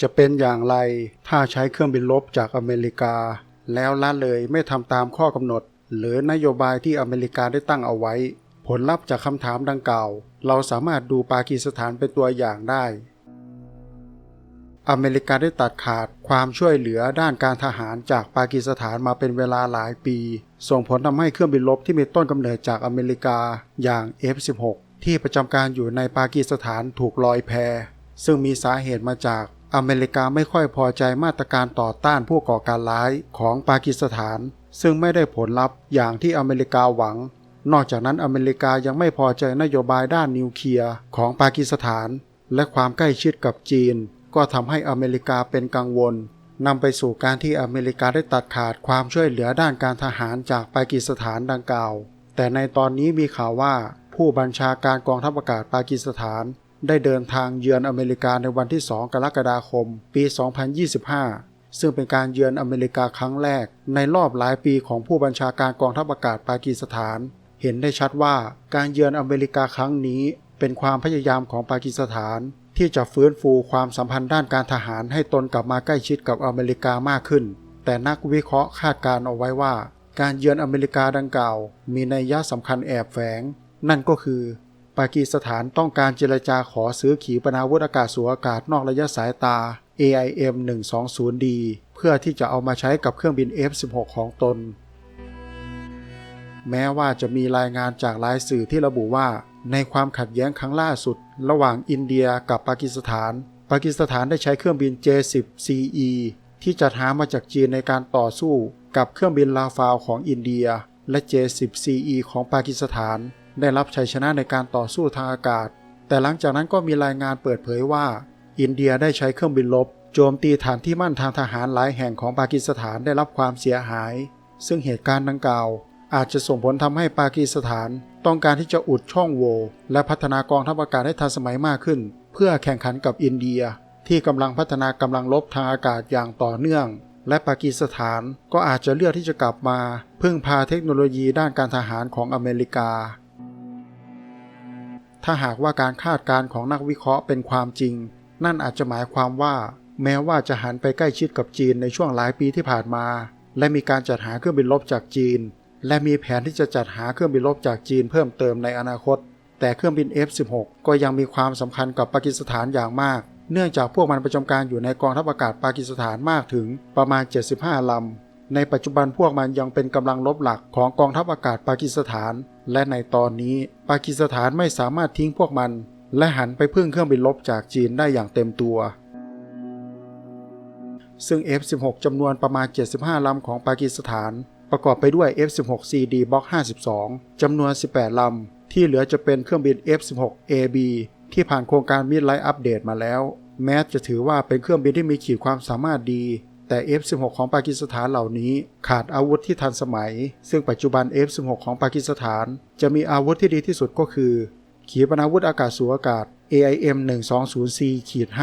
จะเป็นอย่างไรถ้าใช้เครื่องบินรบจากอเมริกา แล้วละเลยไม่ทำตามข้อกำหนด หรือนโยบายที่อเมริกาได้ตั้งเอาไว้ ผลลัพธ์จากคำถามดังกล่าว เราสามารถดูปากีสถานเป็นตัวอย่างได้ อเมริกาได้ตัดขาดความช่วยเหลือด้านการทหารจากปากีสถานมาเป็นเวลาหลายปี ส่งผลทำให้เครื่องบินรบที่มีต้นกำเนิดจากอเมริกาอย่าง F-16 ที่ประจำการอยู่ในปากีสถานถูกลอยแพซึ่งมีสาเหตุมาจาก อเมริกาไม่ค่อยพอใจมาตรการต่อต้านผู้ก่อการร้ายของปากีสถาน ซึ่งไม่ได้ผลลัพธ์อย่างที่อเมริกาหวัง นอกจากนั้นอเมริกายังไม่พอใจนโยบายด้านนิวเคลียร์ของปากีสถาน และความใกล้ชิดกับจีน ก็ทำให้อเมริกาเป็นกังวลนำไปสู่การที่อเมริกาได้ตัดขาดความช่วยเหลือด้านการทหารจากปากีสถานดังกล่าว แต่ในตอนนี้มีข่าวว่าผู้บัญชาการกองทัพอากาศปากีสถาน ได้เดินทางเยือนอเมริกาในวันที่ 2 กรกฎาคม ปี 2025 ซึ่งเป็นการเยือนอเมริกาครั้งแรก ในรอบหลายปีของผู้บัญชาการกองทัพอากาศปากีสถาน เห็นได้ชัดว่าการเยือนอเมริกาครั้งนี้ เป็นความพยายามของปากีสถาน ที่จะฟื้นฟูความสัมพันธ์ด้านการทหารให้ตนกลับมาใกล้ชิดกับอเมริกามากขึ้น แต่นักวิเคราะห์คาดการเอาไว้ว่า การเยือนอเมริกาดังกล่าว มีนัยยะสำคัญแอบแฝง นั่นก็คือ ปากีสถานต้องการเจรจาขอซื้อขีปนาวุธอากาศสู่อากาศนอกระยะสายตา AIM 120D เพื่อที่จะเอามาใช้กับเครื่องบิน F-16 ของตน แม้ว่าจะมีรายงานจากหลายสื่อที่ระบุว่า ในความขัดแย้งครั้งล่าสุด ระหว่างอินเดียกับปากีสถาน ปากีสถานได้ใช้เครื่องบิน J-10CE ที่จัดหามาจากจีนในการต่อสู้กับเครื่องบินลาฟาวของอินเดีย และ J-10CE ของปากีสถาน ได้รับชัยชนะในการต่อสู้ทางอากาศ แต่หลังจากนั้นก็มีรายงานเปิดเผยว่า อินเดียได้ใช้เครื่องบินรบโจมตีฐานที่มั่นทางทหารหลายแห่งของปากีสถานได้รับความเสียหาย ซึ่งเหตุการณ์ดังกล่าว อาจจะส่งผลทำให้ปากีสถานต้องการที่จะอุดช่องโหว่และพัฒนากองทัพอากาศให้ทันสมัยมากขึ้น เพื่อแข่งขันกับอินเดีย ที่กำลังพัฒนากำลังรบทางอากาศอย่างต่อเนื่องและปากีสถานก็อาจจะเลือกที่จะกลับมา พึ่งพาเทคโนโลยีด้านการทหารของอเมริกา ถ้าหากว่าการคาดการณ์ของนักวิเคราะห์เป็นความจริง นั่นอาจจะหมายความว่า แม้ว่าจะหันไปใกล้ชิดกับจีนในช่วงหลายปีที่ผ่านมา และมีการจัดหาเครื่องบินรบจากจีน และมีแผนที่จะจัดหาเครื่องบินรบจากจีนเพิ่มเติมในอนาคต แต่เครื่องบิน F-16 ก็ยังมีความสำคัญกับปากีสถานอย่างมาก เนื่องจากพวกมันประจำการอยู่ในกองทัพอากาศปากีสถานมากถึงประมาณ 75ลำในปัจจุบันพวกมันยังเป็นกำลังรบหลักของกองทัพอากาศปากีสถาน และในตอนนี้ปากีสถานไม่สามารถทิ้งพวกมัน และหันไปพึ่งเครื่องบินรบจากจีนได้อย่างเต็มตัว ซึ่ง F-16 จำนวนประมาณ 75 ลำของปากีสถาน ประกอบไปด้วย F-16CD Block 52 จำนวน 18 ลำ ที่เหลือจะเป็นเครื่องบิน F-16AB ที่ผ่านโครงการมิดไลท์อัปเดตมาแล้ว แม้จะถือว่าเป็นเครื่องบินที่มีขีดความสามารถดี แต่ F-16 ของปากีสถานเหล่านี้ขาดอาวุธที่ทันสมัย ซึ่งปัจจุบัน F-16 ของปากีสถาน จะมีอาวุธที่ดีที่สุดก็คือ ขีปนาวุธอากาศสู่อากาศ AIM-120C-5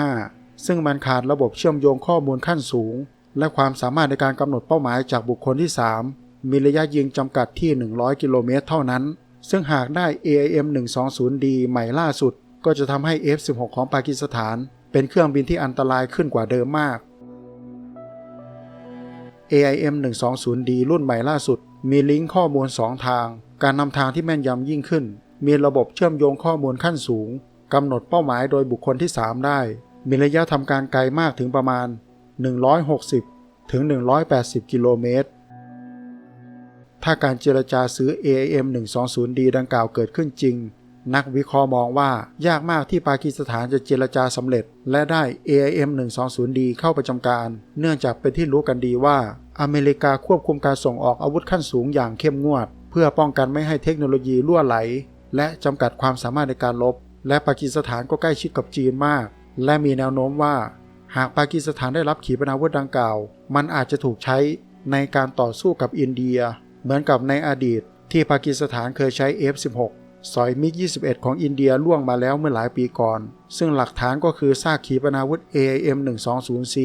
ซึ่งมันขาดระบบเชื่อมโยงข้อมูลขั้นสูง และความสามารถในการกำหนดเป้าหมายจากบุคคลที่ 3 มีระยะยิงจำกัดที่ 100 กิโลเมตรเท่านั้น ซึ่งหากได้ AIM 120D ใหม่ล่าสุด ก็จะทำให้ F-16 ของปากีสถาน เป็นเครื่องบินที่อันตรายขึ้นกว่าเดิมมาก AIM 120D รุ่นใหม่ล่าสุด มีลิงก์ข้อมูล 2 ทาง การนำทางที่แม่นยำยิ่งขึ้น มีระบบเชื่อมโยงข้อมูลขั้นสูงกำหนดเป้าหมายโดยบุคคลที่ 3 ได้ มีระยะทำการไกลมากถึงประมาณ 160 ถึง 180 กิโลเมตร ถ้าการเจรจาซื้อ AIM 120D ดังกล่าวเกิดขึ้นจริง นักวิเคราะห์มองว่ายากมากที่ปากีสถานจะเจรจาสำเร็จ และได้ AIM 120D เข้าประจำการ เนื่องจากเป็นที่รู้กันดีว่า อเมริกาควบคุมการส่งออกอาวุธขั้นสูงอย่างเข้มงวด เพื่อป้องกันไม่ให้เทคโนโลยีล่วไหล และจำกัดความสามารถในการลบ และปากีสถานก็ใกล้ชิดกับจีนมาก และมีแนวโน้มว่า หากปากีสถานได้รับขีปนาวุธดังกล่าว มันอาจจะถูกใช้ในการต่อสู้กับอินเดีย เหมือนกับในอดีต ที่ปากีสถานเคยใช้ F-16 สอยมิก 21 ของอินเดียล่วงมาแล้วเมื่อหลายปีก่อน ซึ่งหลักฐานก็คือซากขีปนาวุธ AIM 120C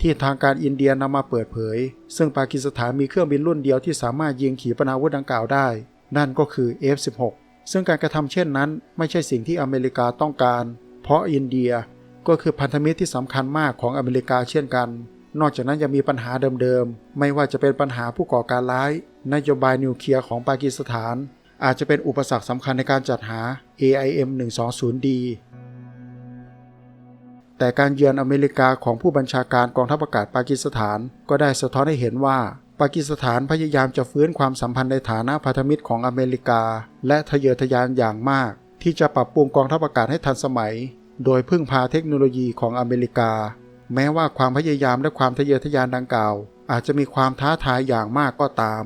ที่ทางการอินเดียนำมาเปิดเผย ซึ่งปากีสถานมีเครื่องบินรุ่นเดียวที่สามารถยิงขีปนาวุธดังกล่าวได้ นั่นก็คือ F-16 ซึ่งการกระทำเช่นนั้นไม่ใช่สิ่งที่อเมริกาต้องการ เพราะอินเดียก็คือพันธมิตรที่สำคัญมากของอเมริกาเช่นกัน นอกจากนั้นยังมีปัญหาเดิมๆ ไม่ว่าจะเป็นปัญหาผู้ก่อการร้าย นโยบายนิวเคลียร์ของปากีสถาน อาจจะเป็นอุปสรรคสำคัญในการจัดหา AIM 120D แต่การเยือนอเมริกาของผู้บัญชาการกองทัพอากาศปากีสถาน ก็ได้สะท้อนให้เห็นว่า ปากีสถานพยายามจะฟื้นความสัมพันธ์ในฐานะพันธมิตรของอเมริกา และทะเยอทะยานอย่างมาก ที่จะปรับปรุงกองทัพอากาศให้ทันสมัย โดยพึ่งพาเทคโนโลยีของอเมริกา แม้ว่าความพยายามและความทะเยอทะยานดังกล่าว อาจจะมีความท้าทายอย่างมากก็ตาม